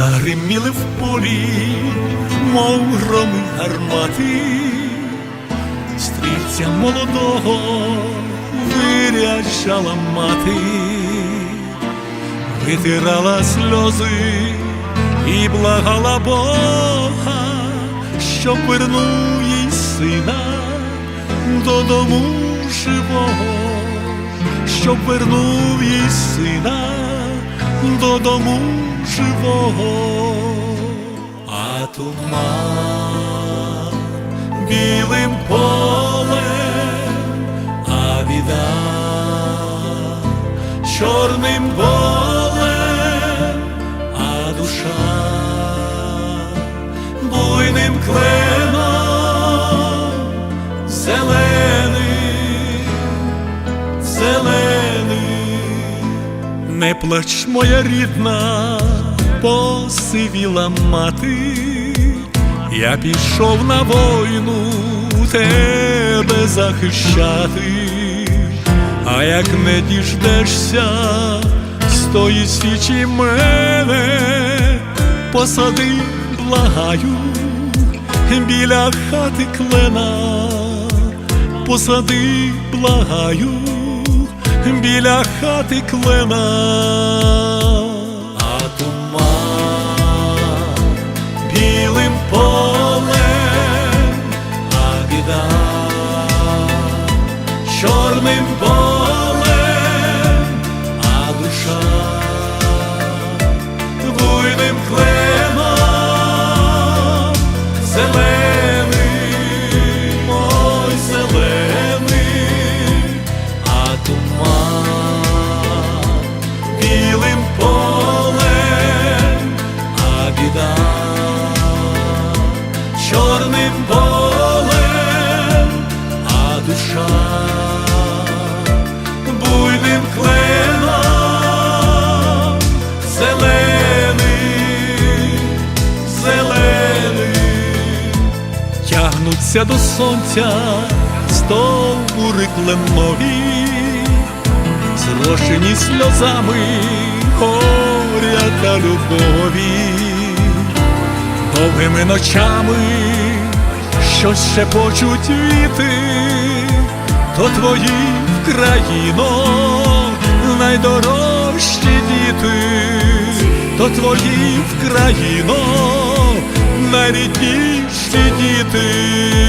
Загриміли в полі, мов громи гармати, стрільця молодого вирячала мати, витирала сльози і благала Бога, щоб вернув їй сина додому живого, щоб вернув їй сина додому живого, а туман білим полем, а біда чорним болем, а душа буйним кленом зеленим, зеленим. Не плач, моя рідна, посивіла мати, я пішов на війну тебе захищати, а як не діждешся з тої свічі мене, посади, благаю, біля хати клена, посади, благаю. Біля хати клена, білим тягнуться до сонця стовбури кленові, зрошені сльозами горя та любові, довгими ночами щось шепочуть віти, то твої в країно найдорожчі діти, то твої в країно найрідніші діти.